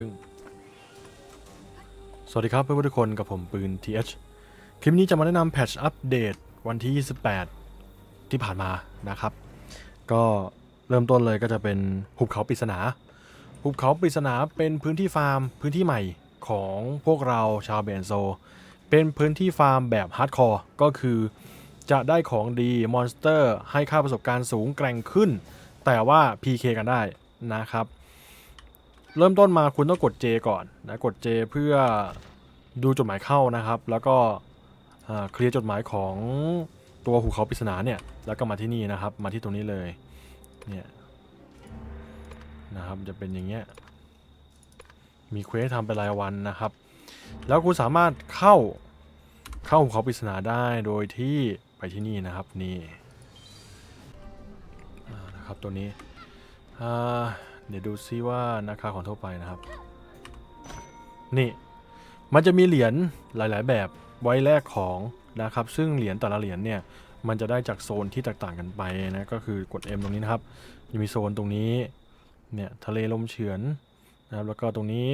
สวัสดีครับเพื่อนๆทุกคนกับผมปืน TH คลิปนี้จะมาแนะนำแพทชอัปเดตวันที่ 28 ที่ผ่านมานะครับ ก็เริ่มต้นเลยก็จะเป็นหุบเขาปริศนา หุบเขาปริศนาเป็นพื้นที่ฟาร์มพื้นที่ใหม่ของพวกเราชาวเบนโซ เป็นพื้นที่ฟาร์มแบบฮาร์ดคอร์ก็คือจะได้ของดีมอนสเตอร์ให้ค่าประสบการณ์สูงแกร่งขึ้น แต่ว่า PK กันได้นะครับ เริ่มต้นมาคุณต้องกด J ก่อนนะกด J เพื่อดูจดหมายเข้านะครับ แล้วก็เคลียร์จดหมายของตัวหุเขาปริศนาเนี่ยแล้วก็มาที่นี่นะครับ มาที่ตรงนี้เลยเนี่ยนะครับจะเป็นอย่างเงี้ยมีเควสทำเป็นรายวันนะครับ แล้วคุณสามารถเข้าเข้าหุเขาปริศนาได้โดยที่ไปที่นี่นะครับนี่นะครับตัวนี้อ่า เดี๋ยวดูซิว่าราคาของทั่วไปนะครับ นี่ มันจะมีเหรียญหลาย ๆ แบบไว้แลกของนะครับ ซึ่งเหรียญแต่ละเหรียญเนี่ย มันจะได้จากโซนที่แตกต่างกันไปนะ ก็คือกด M ตรงนี้นะครับ จะมีโซนตรงนี้ เนี่ยทะเลลมเฉือนนะครับ แล้วก็ตรงนี้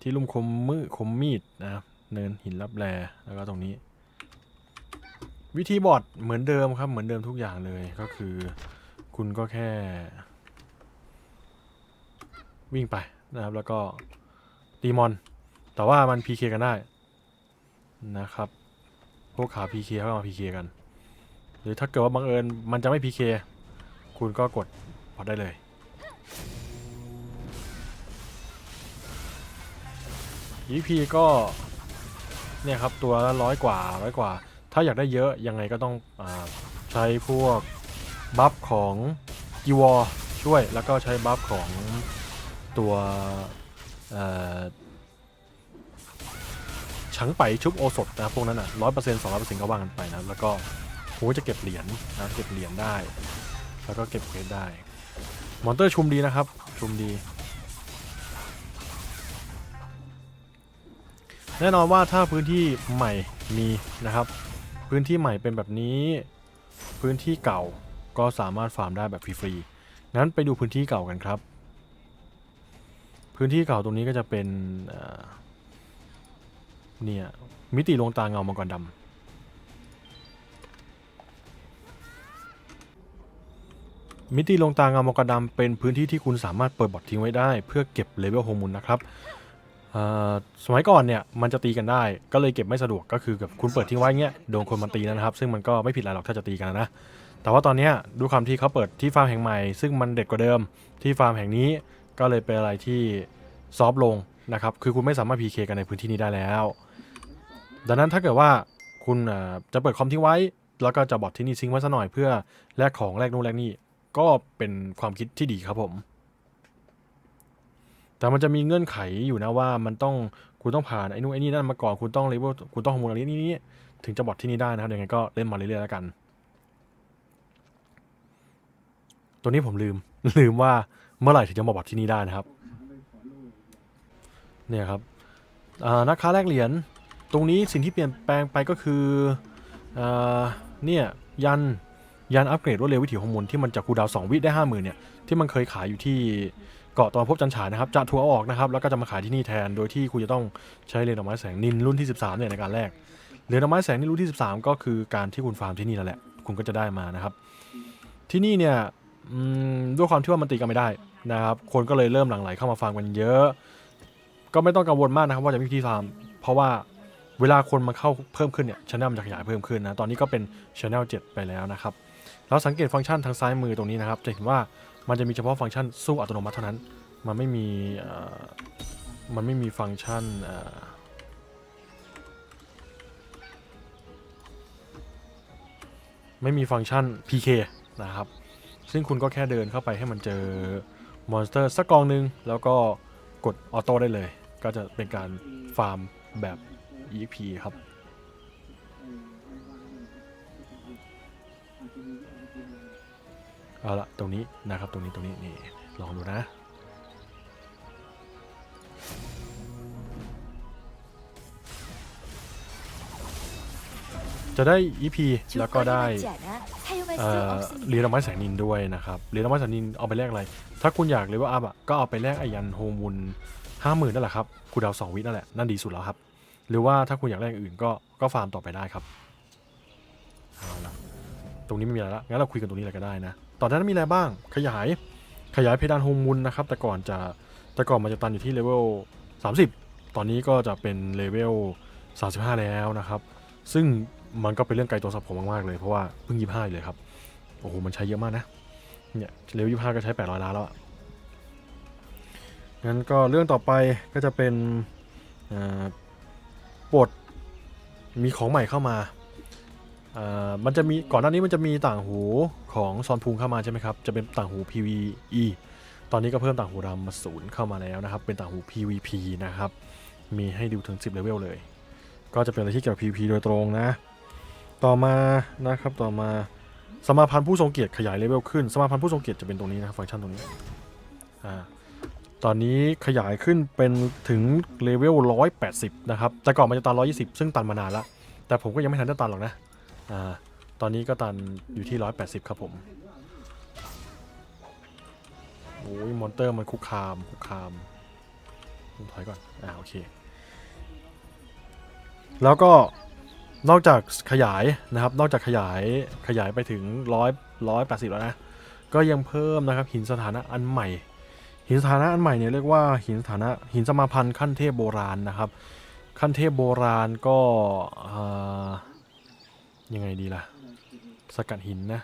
ที่ลุ่มคมมือคมมีดนะครับ เนินหินลับแลแล้วก็ตรงนี้ วิธีบอดเหมือนเดิมครับ เหมือนเดิมทุกอย่างเลย ก็คือ คุณก็แค่ วิ่งไปนะครับ แล้วก็ตีมอน แต่ว่ามัน PK กันได้นะครับ พวกขา PK เข้ามา PK กัน หรือถ้าเกิดว่าบังเอิญมันจะไม่ PK คุณก็กดพอได้เลย EP ก็เนี่ยครับตัวละร้อยกว่าร้อยกว่า ถ้าอยากได้เยอะยังไงก็ต้องอใช้พวกบัฟของอีวอช่วยแล้วก็ใช้บัฟของ ตัวเออฉังไปชุบโอสถนะครับพวกนั้นอะร้อยเปอร์เซ็นต์สองร้อยเปอร์เซ็นต์ก็ว่ากันไปนะแล้วก็ผมก็จะเก็บเหรียญนะเก็บเหรียญได้ แล้วก็เก็บเควสได้ มอนเตอร์ชุมดีนะครับ ชุมดี แน่นอนว่าถ้าพื้นที่ใหม่มีนะครับ พื้นที่ใหม่เป็นแบบนี้ พื้นที่เก่าก็สามารถฟาร์มได้แบบฟรีๆงั้นไปดูพื้นที่เก่ากันครับ พื้นที่เก่าตรงนี้ก็จะเป็นเอ่อเนี่ยมิติลงตาเงามังกรดำมิติลงตาเงามังกรดำเป็นพื้นที่ที่คุณสามารถเปิดบอททิ้งไว้ได้ เพื่อเก็บเลเวลโฮมูลนะครับสมัยก่อนเนี่ยมันจะตีกันได้ก็เลยเก็บไม่สะดวกก็คือกับคุณเปิดทิ้งไว้เงี้ยโดนคนมาตีนะครับ ซึ่งมันก็ไม่ผิดอะไรหรอกถ้าจะตีกันนะแต่ว่าตอนนี้ด้วยความที่เขาเปิดที่ฟาร์มแห่งใหม่ ซึ่งมันเด็ดกว่าเดิมที่ฟาร์มแห่งนี้ ก็เลยเป็นอะไรที่ซอฟต์ลงนะครับ คือคุณไม่สามารถ PK กันในพื้นที่นี้ได้แล้ว ดังนั้นถ้าเกิดว่าคุณจะเปิดคอมทิ้งไว้ แล้วก็จะบอทที่นี่ซิงไว้ซะหน่อยเพื่อแลกของแลกนู่นแลกนี่ก็เป็นความคิดที่ดีครับผม แต่มันจะมีเงื่อนไขอยู่นะว่ามันต้องคุณต้องผ่านไอ้นู่นไอ้นี่นั่นมาก่อนคุณต้องเลเวลคุณต้องฮอร์โมนอะไรนี่นี่ถึงจะบอทที่นี่ได้นะครับยังไงก็เล่นมาเรื่อยๆแล้วกัน ตัวนี้ผมลืมลืมว่า เมื่อไหร่ถึงจะมาบอทที่นี่ได้นะครับเนี่ยครับนักค้าแลกเหรียญตรงนี้สิ่งที่เปลี่ยนแปลงไปก็คืออเนี่ยยันยันอัปเกรดรวดเร็ววิถีฮอร์โมนที่มันจากคูดาวสองวิได้ห้าหมื่นเนี่ยที่มันเคยขายอยู่ที่เกาะตอนพบจันฉายนะครับจะทัวร์ออกนะครับแล้วก็จะมาขายที่นี่แทนโดยที่คุณจะต้องใช้เรือดอกไม้แสงนินรุ่นที่ 13เนี่ยในการแลกเรือดอกไม้แสงนินรุ่นที่ 13 ก็คือการที่คุณฟาร์มที่นี่นั่นแหละคุณก็จะได้มานะครับ ที่นี่เนี่ย อืมด้วยความที่ว่ามันตีกันไม่ได้นะครับ คนก็เลยเริ่มหลั่งไหลเข้ามาฟาร์มกันเยอะ ก็ไม่ต้องกังวลมากนะครับว่าจะมีวิธีฟาร์มเพราะว่าเวลาคนมาเข้าเพิ่มขึ้นเนี่ยช anel มันจะขยายเพิ่มขึ้นนะตอนนี้ก็เป็นช anel 7ไปแล้วนะครับแล้วสังเกตฟังก์ชันทางซ้ายมือตรงนี้นะครับ จะเห็นว่ามันจะมีเฉพาะฟังก์ชันสู้อัตโนมัติเท่านั้น มันไม่มีมันไม่มีฟังก์ชันไม่มีฟังก์ชัน PK นะครับ ซึ่งคุณก็แค่เดินเข้าไปให้มันเจอมอนสเตอร์สักกองหนึ่งแล้วก็กดออโต้ได้เลย ก็จะเป็นการฟาร์มแบบ EXP ครับ เอาละตรงนี้นะครับตรงนี้ตรงนี้นี่ลองดูนะจะได้ EP แล้วก็ได้ เอ่อรียญดอกไม้แสงนินด้วยนะครับเหรียญดอกไม้แสงนินเอาไปแลกอะไร ถ้าคุณอยากเลเวลอัพอะก็เอาไปแลกอายันโฮมุนห้าหมื่นนั่นแหละครับคูดาวสองวินั่นแหละนั่นดีสุดแล้วครับ หรือว่าถ้าคุณอยากแลกอื่นก็ก็ฟาร์มต่อไปได้ครับเอาละตรงนี้ไม่มีอะไรละงั้นเราคุยกันตรงนี้เลยก็ได้นะตอนนั้นมีอะไรบ้างขยายขยายเพดานโฮมุนนะครับ แต่ก่อนจะแต่ก่อนมันจะตันอยู่ที่เลเวล30 ตอนนี้ก็จะเป็นเลเวล35 แล้วนะครับ ซึ่ง มันก็เป็นเรื่องไกลตัวสำหรับผมมากๆเลยเพราะว่าเพิ่งยี่ห้าเลยครับ โอ้โห มันใช้เยอะมากนะ เนี่ยเลเวลยี่ห้าก็ใช้800ล้านแล้วอะงั้นก็เรื่องต่อไปก็จะเป็นปลดมีของใหม่เข้ามาอ่อมันจะมีก่อนหน้านี้มันจะมีต่างหูของซอนพุงเข้ามาใช่ไหมครับ จะเป็นต่างหู PVE ตอนนี้ก็เพิ่มต่างหูดำมาศูนย์เข้ามาแล้วนะครับ เป็นต่างหู PVP นะครับ มีให้ดูถึง 10เลเวลเลย ก็จะเป็นอะไรที่เกี่ยวกับ PVP โดยตรงนะ ต่อมานะครับต่อมาสมาพันธ์ผู้ทรงเกียรติขยายเลเวลขึ้น สมาพันธ์ผู้ทรงเกียรติจะเป็นตรงนี้นะครับฟังก์ชันตรงนี้อ่าตอนนี้ขยายขึ้นเป็นถึงเลเวล180 นะครับ แต่ก่อนมันจะตัน 120 ซึ่งตันมานานแล้วแต่ผมก็ยังไม่ทันได้ตันหรอกนะอ่าตอนนี้ก็ตันอยู่ที่ 180 ครับผมโอ้ยมอนเตอร์มันคุกคามคุกคามถอยก่อนอ่าโอเค แล้วก็ นอกจากขยายนะครับ นอกจากขยายขยายไปถึงร้อยร้อยแปดสิบแล้วนะ ก็ยังเพิ่มนะครับหินสถานะอันใหม่ หินสถานะอันใหม่เนี่ยเรียกว่าหินสถานะหินสมาพันธ์ขั้นเทพโบราณนะครับ ขั้นเทพโบราณก็ยังไงดีล่ะ สกัดหินนะ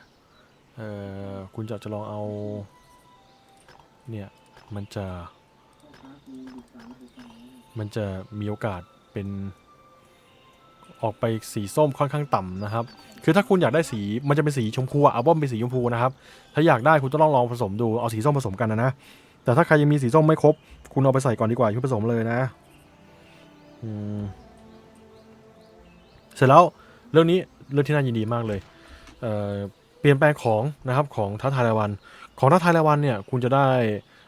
เออคุณจะจะลองเอาเนี่ยมันจะ มันจะมีโอกาสเป็น ออกไปสีส้มค่อนข้างต่ำนะครับ คือถ้าคุณอยากได้สีมันจะเป็นสีชมพูอะอัลบั้มเป็นสีชมพูนะครับ ถ้าอยากได้คุณต้องลองลองผสมดูเอาสีส้มผสมกันนะนะ แต่ถ้าใครยังมีสีส้มไม่ครบ คุณเอาไปใส่ก่อนดีกว่าอย่าเพิ่งผสมเลยนะเสร็จแล้วเรื่องนี้เรื่องที่น่ายินดีมากเลยเเปลี่ยนแปลงของนะครับของท้าทายรายวัน ของท้าทายรายวันเนี่ยคุณจะได้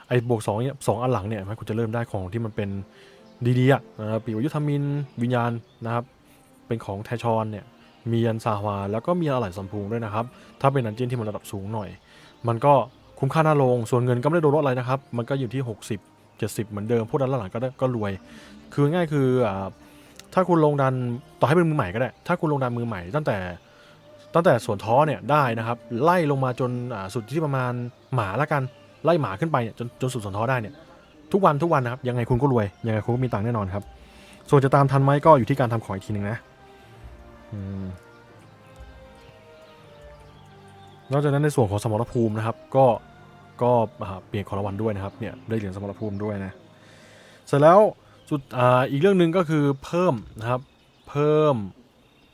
ไอ้บวกสองเนี่ยสองอันหลังเนี่ยคุณจะเริ่มได้ของที่มันเป็นดีๆอะนะครับปีวยุทธมินวิญญาณนะครับ เป็นของแทชอนเนี่ยมียันซาฮวาแล้วก็มีอะไหล่สัมพุงด้วยนะครับ ถ้าเป็นดันเจียนที่มันระดับสูงหน่อย มันก็คุ้มค่าหน้าลง ส่วนเงินก็ไม่ได้โดนลดอะไรนะครับ มันก็อยู่ที่ 60 70 เหมือนเดิมพวกดันหลังก็ได้ก็รวย คือง่ายคืออถ้าคุณลงดันต่อให้เป็นมือใหม่ก็ได้ ถ้าคุณลงดันมือใหม่ ตั้งแต่ตั้งแต่ส่วนท้อเนี่ยได้นะครับ ไล่ลงมาจนาสุดที่ประมาณหมาละกันไล่หมาขึ้นไปเนี่ยจนจนสุดส่วนท้อได้เนี่ยทุกวันทุกวันนะครับยังไงคุณก็รวยยังไงคุณก็มีตังค์แน่นอนครับส่วนจะตามทันไหมก็อยู่ที่การทำของอีกทีหนึ่งนะ นอกจากนั้นในส่วนของสมรภูมินะครับ ก็ก็เปลี่ยนของรางวัลด้วยนะครับเนี่ยได้เหรียญสมรภูมิด้วยนะเสร็จแล้วสุดออีกเรื่องหนึ่งก็คือเพิ่มนะครับเพิ่ม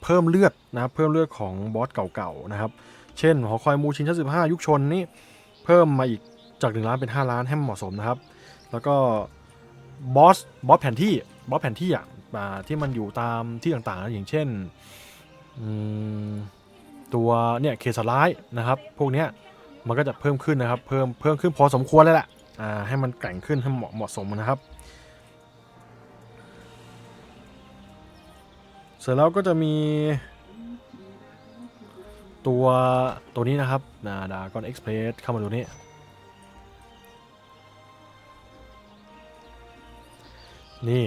เพิ่มเลือดนะครับเพิ่มเลือดของบอสเก่าๆนะครับ เช่นหอคอยมูชินชั้นสิบห้ายุคชนนี่เพิ่มมาอีกจาก1ล้านเป็น 5 ล้านให้เหมาะสมนะครับ แล้วก็บอสบอสแผนที่บอสแผนที่อะอ่าที่มันอยู่ตามที่ต่างๆ อย่างเช่น ตัวเนี่ยเคสร้ายนะครับ พวกเนี้ยมันก็จะเพิ่มขึ้นนะครับ เพิ่มเพิ่มขึ้นพอสมควรเลยแหละอ่าให้มันแกร่งขึ้นให้เหมาะเหมาะสมนะครับ เสร็จแล้วก็จะมี ตัวตัวนี้นะครับนาดากอนเอ็กซ์เพรสเข้ามาดูนี่นี่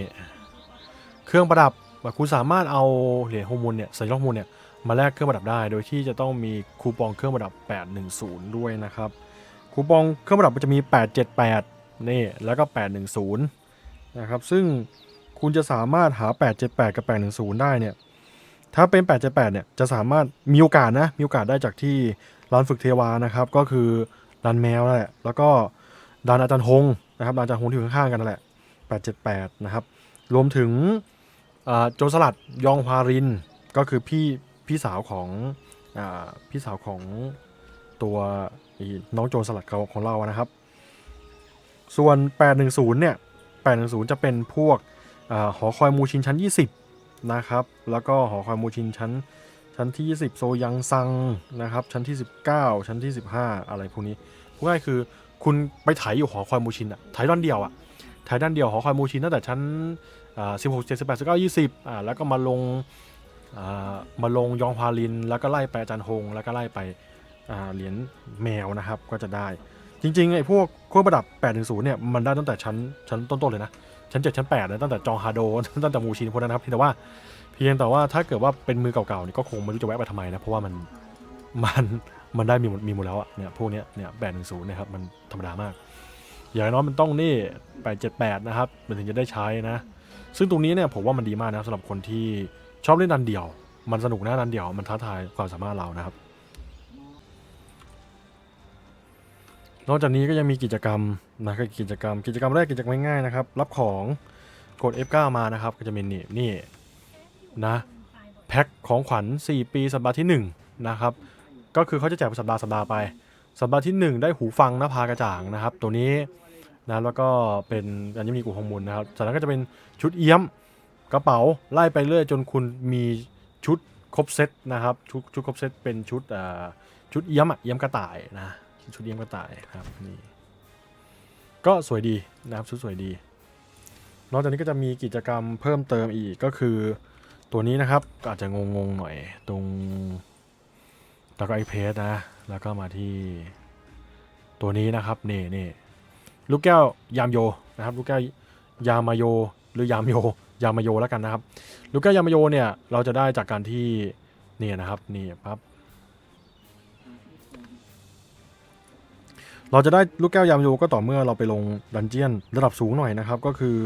เครื่องประดับ คุณสามารถเอาเหรียญโฮมูลเนี่ยสัญลักษณ์โฮมูลเนี่ยมาแลกเครื่องประดับได้ โดยที่จะต้องมีคูปองเครื่องประดับ 810 ด้วยนะครับคูปองเครื่องประดับมันจะมี 878 นี่แล้วก็ 810 นะครับ ซึ่งคุณจะสามารถหา 878 กับ 810 ได้เนี่ยถ้าเป็น 878 เนี่ยจะสามารถมีโอกาสนะมีโอกาสได้จากที่ร้านฝึกเทวานะครับ ก็คือร้านแมวนั่นแหละแล้วก็ร้านอาจารย์ฮงนะครับร้านอาจารย์ฮงที่อยู่ข้างๆกันนั่นแหละ878 นะครับรวมถึง โจรสลัดยองฮวารินก็คือพี่พี่สาวของอพี่สาวของตัวน้องโจรสลัดเขาของเรานะครับ ส่วน 810 เนี่ย 810 จะเป็นพวกอหอคอยมูชินชั้น 20 นะครับ แล้วก็หอคอยมูชินชั้นชั้นที่ 20 โซยังซังนะครับ ชั้นที่ 19 ชั้นที่ 15 อะไรพวกนี้พูดง่ายคือคุณไปไถอยู่หอคอยมูชินอะไถด้านเดียวอะไทยด้านเดียวหอคอยมูชินตั้งแต่ชั้น อ่า16 78 19 20อ่าแล้วก็มาลงอ่ามาลงยองพาลิน แล้วก็ไล่ไปอาจารย์ฮงแล้วก็ไล่ไปอ่าเหรียญแมวนะครับก็จะได้ จริงๆไอ้พวกเครื่องประดับ810เนี่ยมันได้ตั้งแต่ชั้นชั้นต้นๆเลยนะชั้น7ชั้น8เลยตั้งแต่จองฮาโดตั้งแต่มูชินพวกนั้นนะครับเพียงแต่ว่าเพียงแต่ว่าถ้าเกิดว่าเป็นมือเก่าๆนี่ก็คงไม่รู้จะแวะไปทำไมนะเพราะว่ามันมันมันได้มีหมดมีหมดแล้วอะเนี่ยพวกเนี้ยเนี่ยแปดหนึ่งศูนย์นะครับมันธรรมดามาก อย่างน้อยมันต้องนี่แปดเจ็ดแปดนะครับมันถึงจะได้ใช้นะ ซึ่งตรงนี้เนี่ยผมว่ามันดีมากนะสำหรับคนที่ชอบเล่นดันเดี่ยว มันสนุกนะดันเดี่ยวมันท้าทายความสามารถเรานะครับ นอกจากนี้ก็ยังมีกิจกรรมนะครับกิจกรรม กิจกรรมแรกกิจกรรมง่ายๆนะครับ รับของกด F9 มานะครับ ก็จะเป็นนี่นี่นะแพ็คของขวัญ 4 ปีสัปดาห์ที่1นะครับก็คือเขาจะแจกเป็นสัปดาห์สัปดาห์ไป สัปดาห์ที่ 1 ได้หูฟังนภากระจ่างนะครับ ตัวนี้ นะแล้วก็เป็นอัญมณีกูฮงมุนนะครับจากนั้นก็จะเป็นชุดเอี้ยมกระเป๋าไล่ไปเรื่อยจนคุณมีชุดครบเซตนะครับชุดชุดครบเซตเป็นชุดอ่าชุดเอี้ยมอะเอี้ยมกระต่ายนะชุดเลี้ยงกระต่ายครับนี่ก็สวยดีนะครับชุดสวยดี นอกจากนี้ก็จะมีกิจกรรมเพิ่มเติมอีกก็คือตัวนี้นะครับอาจจะงงๆหน่อยตรงแล้วก็ไอเพสนะแล้วก็มาที่ตัวนี้นะครับนี่นี่ ลูกแก้วยามโยนะครับลูกแก้วยามาโยหรือยามโยยามาโยแล้วกันนะครับ ลูกแก้วยามาโยเนี่ยเราจะได้จากการที่เนี่ยนะครับนี่ปั๊บเราจะได้ลูกแก้วยามโยก็ต่อเมื่อเราไปลงดันเจียนระดับสูงหน่อยนะครับ ก็คือ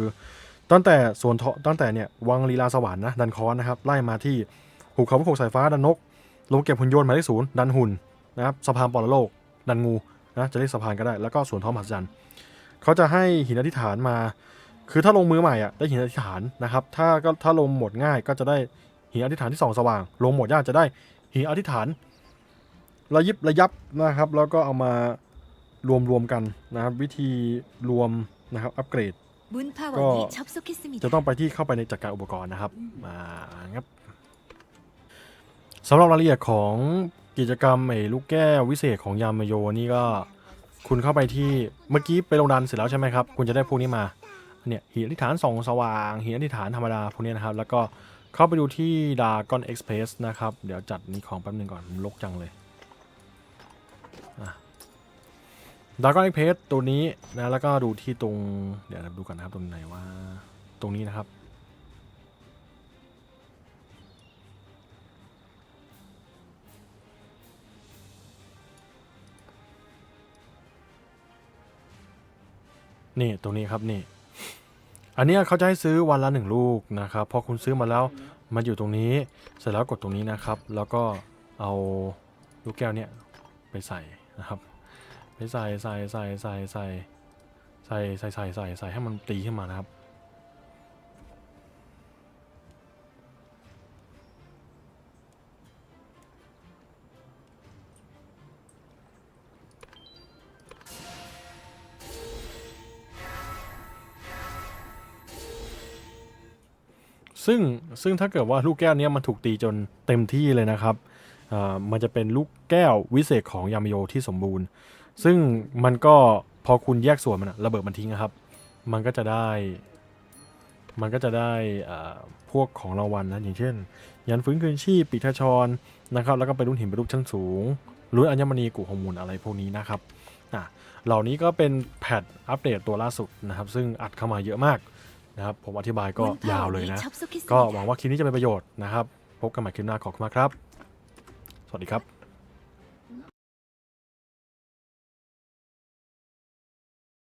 ตั้งแต่ส่วนทาะตั้งแต่เนี่ยวังลีลาสวรรค์นะดันคอนนะครับไล่มาที่หุบเขาพวกหกสายฟ้าดันนกลงเก็บหุ่นยนต์หมายเลขศูนย์ดันหุ่นนะครับสะพานปรโลก ดันงูนะจะเรียกสะพานก็ได้แล้วก็สวนท้องมหัศจรรย์ เขาจะให้หินอธิษฐานมา คือถ้าลงมือใหม่อะได้หินอธิษฐานนะครับ ถ้าก็ถ้าลงหมดง่ายก็จะได้หินอธิษฐานที่สองสว่าง ลงหมดยากจะได้หินอธิษฐาน ระยิบระยับนะครับ แล้วก็เอามารวมรวมกันนะครับ วิธีรวมนะครับอัปเกรดก็จะต้องไปที่เข้าไปในจัดการอุปกรณ์นะครับมาครับสำหรับรายละเอียดของกิจกรรมไอ้ลูกแก้ววิเศษของยามโยนี่ก็ คุณเข้าไปที่เมื่อกี้ไปลงดันเสร็จแล้วใช่ไหมครับ คุณจะได้พวกนี้มาเนี่ยหินอธิษฐานสองสว่างหินอธิษฐานธรรมดาพวกนี้นะครับ แล้วก็เข้าไปดูที่ดา g อนเอ็กซ์เพรสนะครับ เดี๋ยวจัดนี้ของแป๊บหนึงก่อนลกจังเลยดากอนเอ็กซ์เพสตัวนี้นะแล้วก็ดูที่ตรงเดี๋ยวเราดูกันนะครับตรงไหนว่าตรงนี้นะครับ นี่ตรงนี้ครับนี่ อันนี้เขาจะให้ซื้อวันละหนึ่งลูกนะครับพอคุณซื้อมาแล้วมันอยู่ตรงนี้เสร็จแล้วกดตรงนี้นะครับ แล้วก็เอาลูกแก้วเนี้ยไปใส่นะครับ ไปใส่ใส่ใส่ใส่ใส่ใส่ใส่ใส่ใส่ใส่ให้มันตีขึ้นมานะครับ ซึ่งซึ่งถ้าเกิดว่าลูกแก้วนี้มันถูกตีจนเต็มที่เลยนะครับอ่ามันจะเป็นลูกแก้ววิเศษของยามโยที่สมบูรณ์ ซึ่งมันก็พอคุณแยกส่วนมันระเบิดมันทิ้งนะครับ มันก็จะได้ มันก็จะได้อ่าพวกของรางวัลนะอย่างเช่น ยันฟื้นคืนชีพปีกทชรนะครับ แล้วก็ไปรุ่นหินไปรูปชั้นสูงรุ่นอัญมณีกุฮงมูลอะไรพวกนี้นะครับอะเหล่านี้ก็เป็นแพทอัปเดตตัวล่าสุดนะครับ ซึ่งอัดเข้ามาเยอะมาก ครับ ผมอธิบายก็ยาวเลยนะ ก็หวังว่าคลิปนี้จะเป็นประโยชน์นะครับ พบกันใหม่คลิปหน้าขอบคุณมากครับ สวัสดีครับ